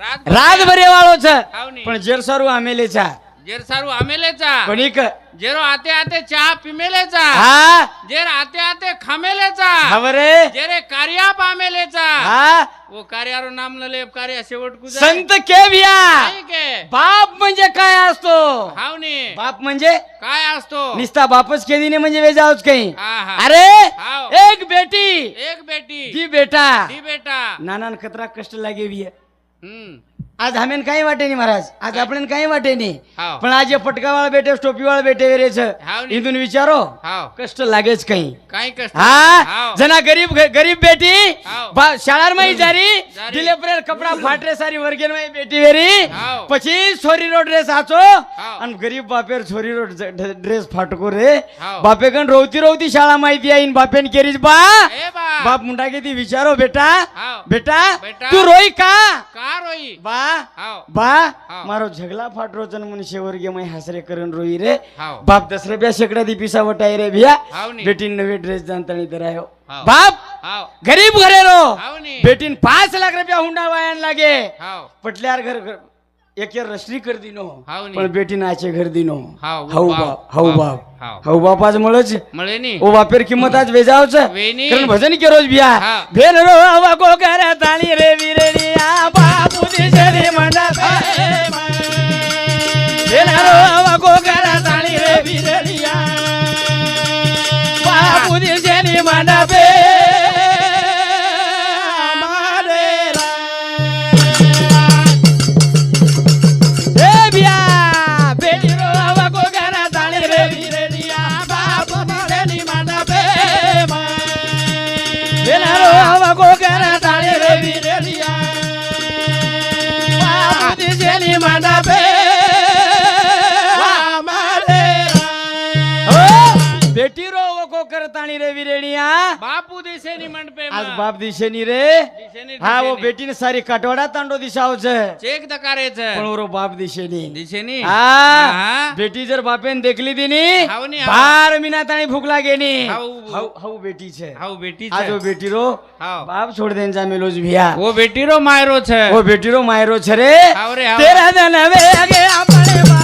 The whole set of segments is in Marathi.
रात रात बरे वाळोच. हावनी. पण जेरसारू आमेलेचा. जेर सारू आमेलेचा. कोणीक जेरो आते आते चहा पिमेलेचा. हा? जेर आते आते खामेलेचा. खबरे जेरे कार्याप आमेलेचा. हा? वो कार्यारो नाम न ले कार्य शेवट कुजा संत के भिया काय के. बाप म्हणजे काय असतो? हावनी बाप म्हणजे? काय असतो? निस्ता बापच केली म्हणजे वेजावच काही. अरे. एक बेटी. एक बेटी. दी बेटा. दी बेटा. नानान खतरा कष्ट लागे भी 嗯。आज हमेन काही वाटे नाही महाराज. आज आपण काही वाटे नाही. पण आज पटकावाळा बेटे टोपीवाळा बेटे वेरेच. इथून विचारो. कष्ट लागेच काही. हा? जना गरीब गरीब बेटी शाळा शाळार माई जारी दिले परेल कपडा फाटरे सारी वर्गेन माई बेटी वेरी पची छोरी रो ड्रेस आचो आणि गरीब बापेर छोरी रो ड्रेस फाटको रे. बापे कण रोवती रोवती शाळा माहिती आई बापेन केरीज बा. ए बा. बाप मुंडा किती विचारो बेटा बेटा. तू रोई का? का रोई? बा बा मारो झगला फाट मन शेवर गे मै हसरे करून रोई रे. बाप दसरे ब्या शेकडा दी पिसा वटाई रे भिया बेटी बेटीन नवे ड्रेस जाणतानी तर आयो हो. बाप गरीब घरे रो. बेटी नी. बेटीन पाच लाख रुपया हुंडा वायन लागे. पटल्यार घर एक यार रश्री कर दिनो. पण बेटीन आचे घर दिनो. हाऊ बाप, बाप हाऊ बाप, हाव. बाप हाऊ बाप आज मळच. मळे ओ बापेर किंमत आज वेजावच. वेनी. कारण भजन के रोज बिया हा. रो हवा को कर ताली रे विरनिया बा तुझी जरी म्हणत येणार Jenny Manabe. বেটির ઓ બેટી રો વિરેણિયા. બાપુ દિશે ની મંડપે આજ બાપ દિશે ની રે હા ઓ બેટી ને સારી કટવાડા તાંડો દિશાવ છે. ચેક દકારે છે. પણ ઓરો બાપ દિશે ની દિશે ની હા. બેટી જર બાપે ને? દેખલી દી ની. બાર મહિના તાણી ભૂખ લાગે ની. હાઉ હાવ બેટી છે. હાઉ બેટી છે. આજો બેટી રો. બાપ છોડ દેન જામેલો જ ભિયા ઓ બેટી રો માયરો છે. ઓ બેટી રો માયરો છે રે. તેરા દન વેગે આપણે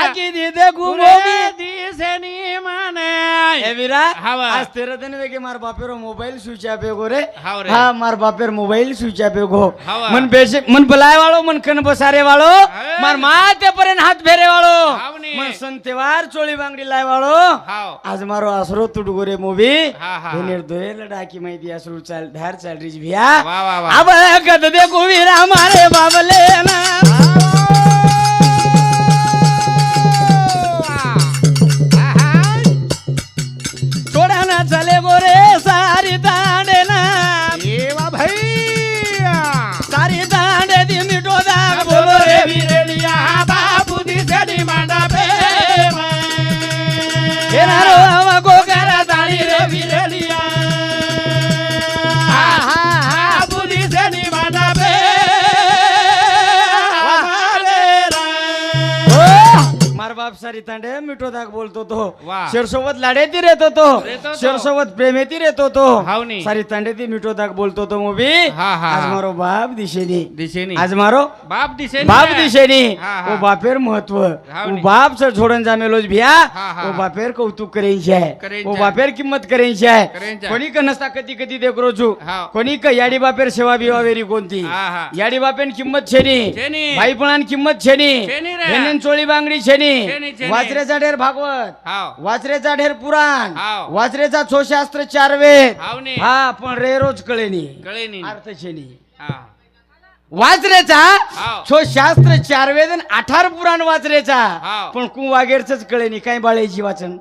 ಹಾಕಿದಿದೆ ಗುರುಮಿ ದಿಸೆ ನೀ ಮನೆ ಏವಿರಾ आज तेरा दिन वे मार बापेरो मोबाइल स्विच ऑफ हो रे हाव रे। हाँ मार बापेर मोबाइल स्विच ऑफ हो हाव। मन बेसिक मन बुलाए वालो मन कन बसारे वालो हाय। मार माते पर्यंत हात फेरे वालो हाव नी। मन संतेवार चोळी बांगडी लाय वालो हाव. आज मारो आसरो तुटगो रे मूवी हा, हा, हा. हेनेर दोयेला डाकी माहिती असरू चाल धार चाल रिज भिया वा, वा, वा. अब कद दे कुवीरा मारे बाबले ना तांडे मिठो दाग बोलतो तो. वा. शेरसोबत लाडे ती रेतो तो. रेतो प्रेमेती शेरसोबत प्रेमे रेतो सारी तांडे ती मिठो दाग बोलतो तो मूवी आज मारो बाप दिशेनी. दिशेनी. आज मारो बाप दिशेनी बाप दिशेनी. ओ बापेर महत्त्व. ओ बाप सर छोडून जामेलोच भिया. ओ बापेर कौतुक करेंची आहे ओ बापेर किंमत करेंची आहे कोणी क नसता कधी कधी देख छू कोणी क याडी बापेर सेवा बिवा वेरी कोणती. याडी बापेन किंमत छेनी. छेनी. भाईपणान किंमत छेनी. छेनी रे. बांगडी छेनी. वाजरेचा वाचरेचा ढेर भागवत. वाजरेचा वाचरेचा ढेर पुराण. वाजरेचा वाचरेचा छोशास्त्र चार वेद. हा पण रेरोज कळेनी. कळे अर्थशेनी वाजरेचा वाचरेचा छो शास्त्र चारवेद आणि अठार पुराण वाचरेचा पण पण कुवागेरच कळेनी काय बाळेची वाचन?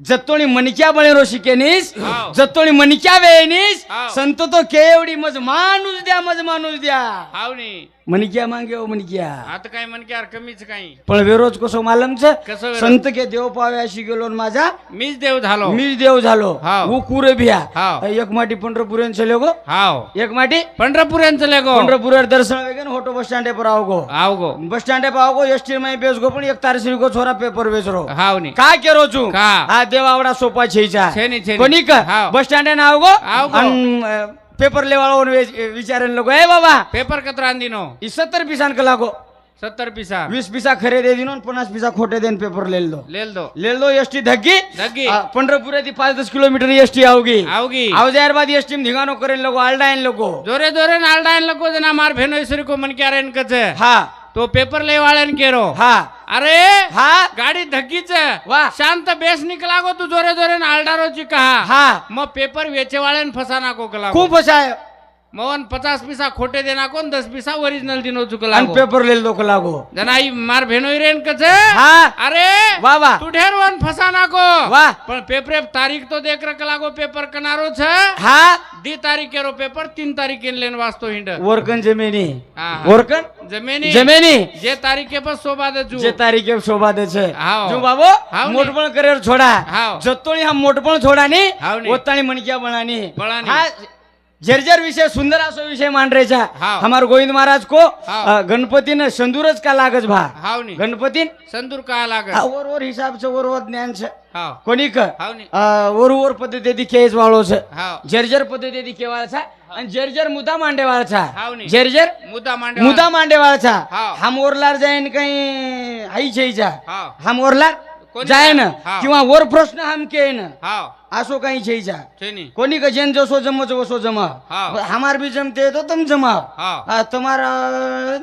जतोणी मनक्या बळेरो शिकेनीस हाव. जतोणी वेळेनीस संत तो केवडी मज माणूस द्या मज माणूस द्या. मणक्या मागे हो मणक्या आता काय म्हणक्यार कमीच काही. पण वेरोज कसो मालमच? कसं? संत के देव पावे अशी गेलो न माझा. मीच देव झालो. मी देव झालो. हाव. वो कुरे भिया हाव. एक माटी पंढरपूर चले गो हाव. एक माटी पंढरपूर यांचं लेगो. पंढरपूर दर्शन वेगन होटो बस स्टँड पर आओ गो हाव गो बस स्टँड पर आओ गो एस टी में बेच गो पण एक तारसी को छोरा पेपर बेच रो हाव नी. काय केरो छू का? हा देव आवडा सोपा छेचा. छेनी, छेनी. कोणी का? हाव. बस स्टँड ना आओ गो आओ गो. अन, अ, पेपर लेवाळो विचारेन लोक ए बाबा पेपर कतरा अंदिनो ई सत्तर पिसान का लागो. सत्तर पिसा. वीस पिसा खरे दे दिनो पन्नास पिसा खोटे देन पेपर लेल दो. लेल दो. लेल दो एस टी धग्गी. धग्गी. पंढरपूर ती पाच दस किलोमीटर एस टी आओगी आवगी. आओ जार बाद एस टी धिगानो करेन लोगो आलडायन लोगो जोरे जोरे नालडायन लोको जना मार भेनो तो पेपर ले वाळन केरो. हा. अरे हा? गाडी धक्कीच. वा. शांत बेस निकला गो तू जोरे जोरे नालडारोची कहा. हा. मग पेपर वेचे वाळन फसाना को कला खूप असा મવન પચાસ પૈસા ખોટે દે નાખો ને દસ પૈસા ઓરિજિનલ દીનો ચૂક લાગો. પેપર લઈ લોકો લાગો. જના ઈ માર ભેનો હિરેન કે છે? હા. અરે વાહ વાહ. તું ઢેરવાન ફસા નાખો. વાહ. પણ પેપરે તારીખ તો દેખ રક લાગો પેપર કનારો છે. હા. દી તારીખે રો પેપર તીન તારીખે લેન વાસ્તો હિંડ. વર્કન જમેની. વર્કન જમેની. જમેની. જે તારીખે પર શોભા દે જો જે તારીખે શોભા દે છે. જો બાબો મોટપણ કરેર છોડા. જતોળી હા મોટપણ છોડાની ઓતાણી મણક્યા બનાની. બનાની હા जर्जर विषय सुंदर असो विषय मांडरेचा हमार गोविंद महाराज को गणपती न संदूरच का लागच भा? गणपती गणपतीन? संदूर का लागत? वर वर हिसाबच वर वर ज्ञान कोणी क वर वर पद्धती केस वाळोच जर्जर पद्धती ती केवाळचा आणि जर्जर मुदा मांडेवाळचा जर्जर मुदा मांडे मुदा मांडेवाळचा हाव. हम ओरलार जाईन काही आई छैचा हम ओरलार जाय ना किंवा वर प्रश्न हम केन असो काही छईचा छेनी कोणी का जेन जसो जमच वसो जमा हाव. हमार भी जमते तो तुम जमा हाव आ, तुम्हारा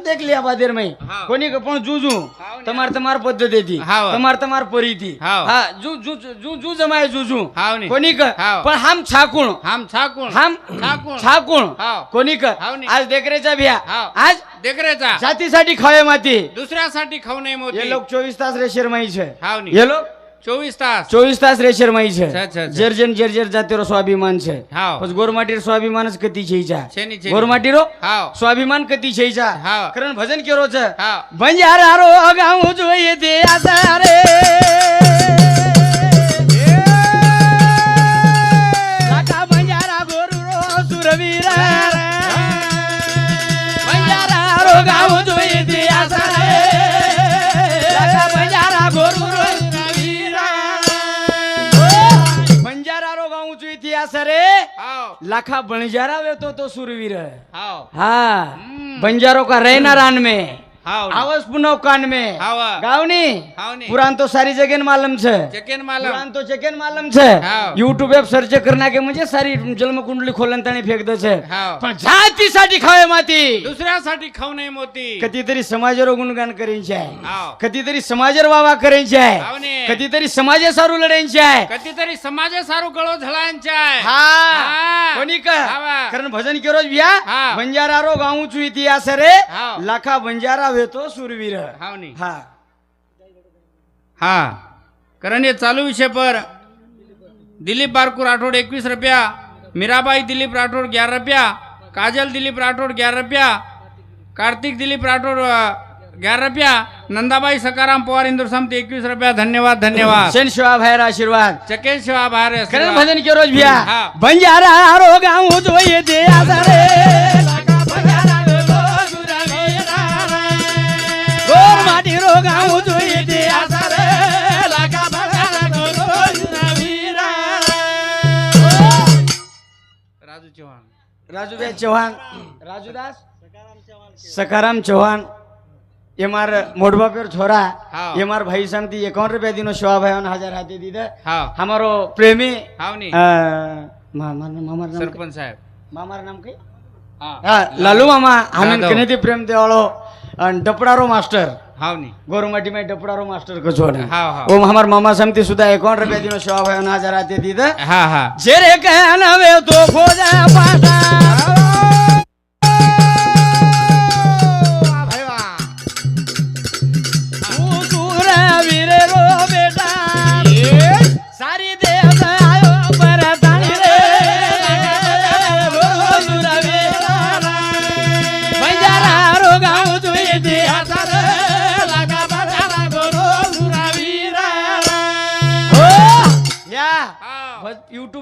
देख लिया बादेर में हाव. कोणी का पण जुजू हाव ने. તમાર તમાર પદ્ધતિ હાવ. તમાર તમાર પરીથી હાવ. હા જુ જુ જુ જુ જમાય જુજુ हाव नी कोणी क हाव. पण हम छाकुण हम छाकुण हम छाकुण छाकुण हाव. कोणी क हाव नी. आज देखरेचा भिया हाव. आज देखरेचा जातीसाठी खावे माती दुसऱ्यासाठी खाऊ नये ये मोती लोक चोवीस तास रेशर माई છે हाव नी ये लोक ચોવીસ તાસ ચોવીસ તાસ રેશરમાઈ છે જર્જન જર્જર જાતેરો સ્વાભિમાન છે પછી ગોરમાટીર સ્વાભિમાન જ કતી છે ઈજા ગોરમાટીરો સ્વાભિમાન કતી છે ઈજા કરણ ભજન કેરો છે ભંજારારો અગાઉ જોઈએ તે આસારે ભંજારા ગોરુ રો સુરવીરા ભંજારારો ગાઉ लाखा बंजारा वेतो तो सुरवीर. हा. बंजारों का रहना रान में. हाव आवस पुनव कान में। हाव। गावनी। हाव नी पुराण तो सारी जगह में मालूम छे। चेकेन मालम। पुराण तो जगह में मालूम छे. युट्यूब पे सर्च करना के म्हणजे सारी जन्म कुंडली खोलन ताणी फेक दे छे। पण जातीसाठी खावे माती। दुसऱ्यासाठी खाऊ नये मोती। कधीतरी समाजावर गुणगान करायचे आहे हाव। कधीतरी समाजावर वावा करायचे आहे नी कधीतरी समाजा सारू लढायचे आहे कधीतरी समाजे सारू गळो झळांच्या हा। हा. कोणी का. कारण भजन केरोज बिया. बंजारा रो गाऊचू इतिहास रे. लाखा बंजारा वेतो सुरवीर. हाव नी. हा. हा. कारण ये चालू विषय पर. दिलीप बारकू राठौड़ इक्कीस रुपया. मीराबाई दिलीप राठौड़ ग्यारह रुपया. काजल दिलीप राठौड़ ग्यारह रुपया. कार्तिक दिलीप राठौड़ ग्यारह रुपया. नंदाबाई सकाराम पवार इंदुर समती इक्कीस रुपया. धन्यवाद धन्यवाद. शेन शिवा भाईर आशीर्वाद. चकेश शिवा. कारण भजन केरोज बिया हा. बंजारा रो गाऊचू इतिहास रे लाखा बंजारा माटी रो गाऊचू इतिहास रे लाखा बंजारा वेतो सुरवीर राजू चव्हाण. राजूभाई चौहान राजूदास? सकाराम चौहान ये मार मोटबा पेर छोरा. हाँ। ये मार भाई समती एकाउंट रुपया दिनो शिवा भाई हजार हाथे दीदे. हा हमारो प्रेमी हाव नी अ, मा- मा- मामार नाम सरपंच साहेब मामार नाम काही हा हा लालू मामा आम्ही जाधव. कनेती प्रेम देवाळो आणि डपडारो मास्टर हाव नी गोरमाटी में डपडारो मास्टर को छोड़ हाव हाव ओ हमार मामा समती सुद्धा एकाउंट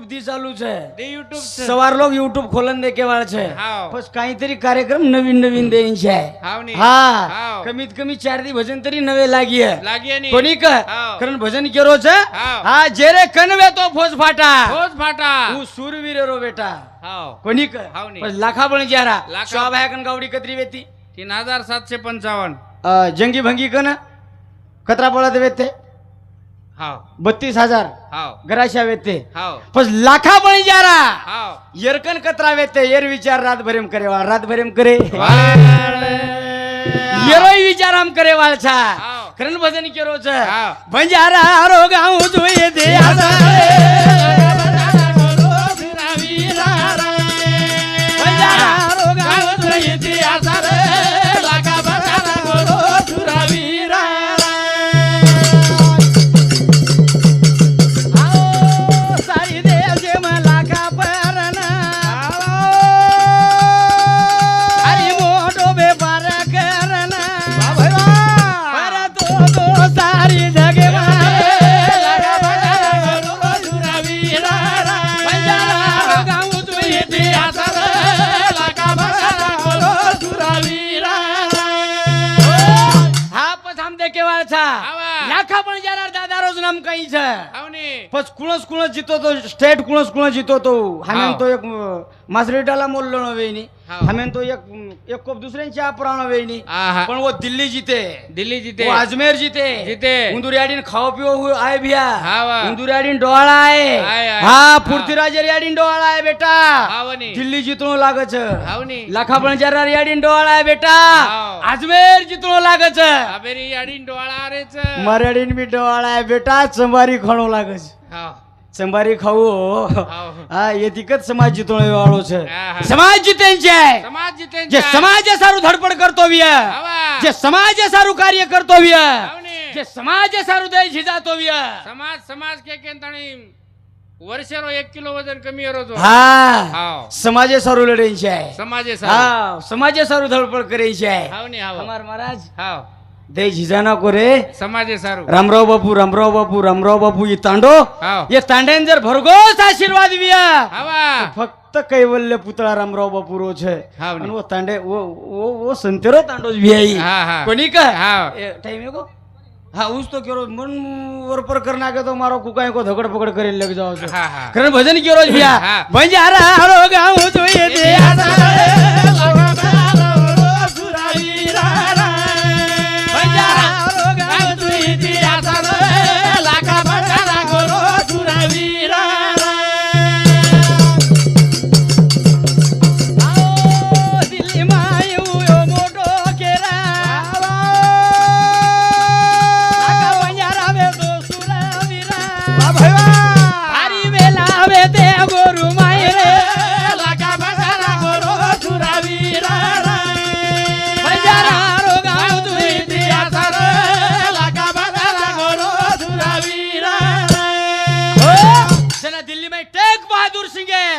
बुद्धी चालू छे युट्यूब सवार लोक युट्यूब खोलन देखे वाळ छे. बस काहीतरी कार्यक्रम नवीन नवीन देईन छे हा. कमीत कमी चार दिवस भजन तरी नवे लागी कोणी कारण भजन केरो छे. हा जे रे कनवे तो फोज फाटा. फोज फाटा. तू सुरवीर रो बेटा. कोणी कर लाखा पण जारा शोभा आहे कन गावडी कत्री वेती. तीन हजार सातशे पंचावन्न. जंगी भंगी कन कतरा पळत वेते. हाव. बत्तीस हजार. हाव. गराशा वेते हाव. बस लाखा पण ज्यारा हाव. यरकन कतरा वेते यर विचार रात भरेम करे वाळ रात भरेम करे. येरोय विचार आम करे हाव. करण भजन केरो छ हाव. बंजारा रो गाऊ जोये दे बंजारा पस आम दे केवाळचा आवा. लाखा पण जाणार दादा रोज नाम काही छ हाव नी पस कुणस कुणस जितो तो स्टेट कुणस कुणस मासरेटाला मोल्लो न वेईनी हाव. हमें तो एक एक कोप दुसऱ्यांची पुराण वेईनी आहा. पण वो दिल्ली जीते दिल्ली जीते वो अजमेर जीते जीते. उंदुरियाडीन खाओ पिओ हुए आए भिया हावा. उंदुरियाडीन डोळा आहे आय, आय. हा हा. पुरतीराज रियाडीन डोळा आहे बेटा हाव नी. दिल्ली जितणो लागच हाव नी लाखा पण जरा रियाडीन डोळा आहे बेटा हाव. अजमेर जितणो लागच कावेरी अडीन डोळा रेच मराठीन बी डोळा आहे बेटा चंबारी खाणो लागच हाव સંભારી ખાવું હા એ દિક્કત સમાજ જીતણો વાળો છે સમાજ જીતે છે જે સમાજે સારું ધડપડ કરતો વ્ય જે સમાજે સારું કાર્ય કરતો વ્ય જે સમાજે સારું દેશ જીતાતો વ્ય સમાજ સમાજ કે કે તણી વર્ષેનો એક કિલો વજન કમી કરો તો હા સમાજે સારું લડે છે સમાજે સારું હા સમાજે સારું ધડપડ કરે છે હાવ ને હાવ અમાર મહારાજ હાવ దే జిజానా కోరే సమాజే సారు రామరావు బాబు రామరావు బాబు రామరావు బాబు ఈ ತಾಂಡೋ ಈ ತಾಂಡೇನ ಜರ ಭರಗೋಸ್ ಆಶೀರ್ವಾದ ವಿಯಾ ફક્ત કૈવલ્ય પુતળા રામરાવ બાપુરો છે. અને ઓ તાંડે ઓ ઓ ઓ સંતેરો તાંડો વિયાઈ કોની કહે? એ ટાઈમે કો હા હું તો કેરો મન વર પર કર નાખે તો મારો કુકાય કો ધગડ પકડ કરી લઈ જાવ છે. કારણ ભજન કેરો જ ભૈયા ભંજારા હરો ગાઉ જોઈએ દે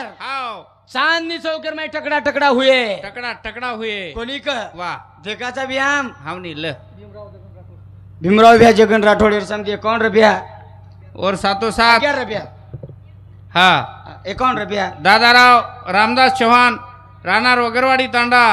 सिंगर हाव. चांदनी चौकर में टकड़ा टकड़ा हुए टकड़ा टकड़ा हुए कोणी का वा. देखाचा व्यायाम. हाव नी ल. भीमराव भ्या जगन राठोड समजे एकावन्न रुपया और सातो सात. ग्यारह रुपया हा. एकावन्न रुपया दादाराव रामदास चव्हाण राहणार वगरवाडी तांडा.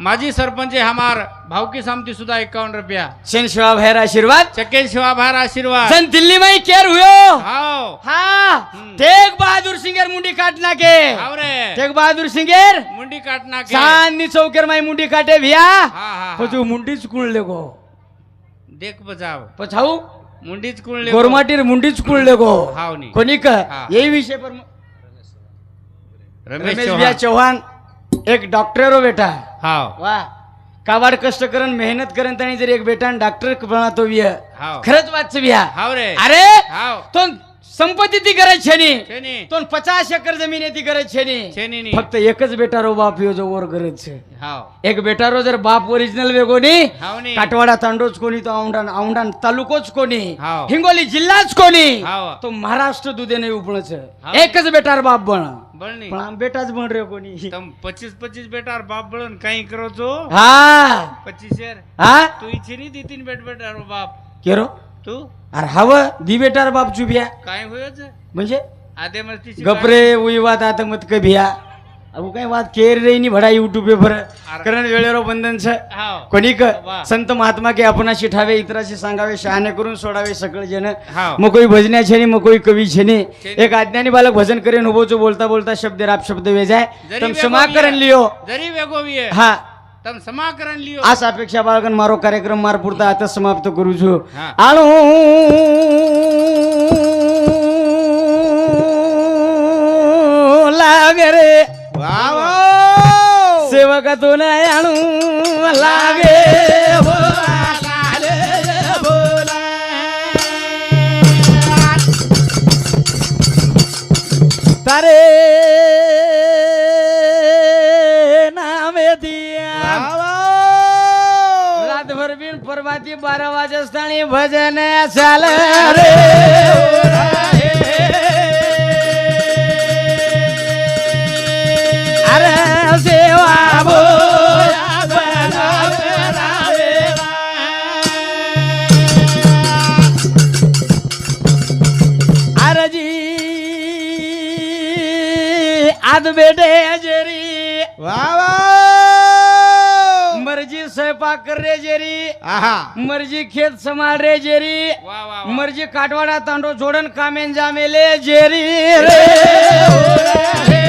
माजी सरपंच हमार भावकी सामती सुद्धा एकावन्न रुपया. शन शिवा भैर आशीर्वाद. चकेल शिवाभार आशीर्वाद. सन दिल्ली में केर हुयो. हाव हाँ. तेग बहादुर सिंगर मुंडी काटना के. हाव रे तेग बहादुर सिंगर. मुंडी काटना के. चांदनी चौकर में मुंडी काटे भैया. हा हा मुंडी चुकून लेगो. देख बजाव. पछाऊ मुंडीच कुळले गोरमाटीर मुंडी चुकून लेगो. हाव नी. कोणी का हा. यही विषय पर रमेश रमेश भैया चौहान एक डॉक्टर हो बेटा. हाव. वा. काबाड कष्ट करन मेहनत करन तणी जर एक बेटा डॉक्टर बना तो विय हाव. खरंच वाच हाव रे. अरे हाव. तो संपत्ती ती गरज छे नी छेनी. तो पचास एकर जमीन ती गरज छे नी छेनी नी. फक्त एकच बेटा रो बाप यो जो वर गरज छे. हाव. एक बेटा रो जर बाप ओरिजिनल हाव नी. काटवाडा तांडोच कोणी तो औंढाण औंढाण तालुकोच कोणी हाव. हिंगोली जिल्हाच कोणी हाव. तो महाराष्ट्र दुधेने हाव. एकच बेटार बाप बन बळनी पण आम बेटाच बन रे कोणी तम पच्चीस पच्चीस बेटार बाप बळन काही करो છો हा પચીસ શેર हा તું ઈચ્છી નહીં દીધી ને બેટ બેટારો બાપ केरो तू अरे हवं दिवेटार बाप चुबिया काय होयच म्हणजे आदे मस्तीची गपरे उई वाद आता मत कभिया अहो काय वाद केर रे नी भडा युट्यूब पे भर करण वेळेवर बंधन छ हाव कोणी क वा. संत महात्मा के आपणाशी ठावे इतराशी सांगावे शहाणे करून सोडावे सगळे जन हाव. मग कोई भजन्या छेनी मग कोई कवी छेनी छेनी. एक अज्ञानी बालक भजन करेन उभोचो बोलता बोलता शब्द राप शब्द वेजाय जरी तम वेगो क्षमा भी करण है, लियो जरी वेगो भी है हा तम समाकरण लियो आज अपेक्षा बाळगण मारो कार्यक्रम मार पुरता आता समाप्त करू छो हा. आणू लागे रे सेवका तो नाही आणू लागे. तारे नामे दिया. रातभर बिन परमाती बारा वाजस्थानी भजन चाल रे. आद बेटे जरी मर्जी स्वयंपाक कर रे जेरी मर्जी खेत समाल रे जेरी वा वा वा. मर्जी काटवाडा तांडो जोडन कामेन जामेले जेरी रे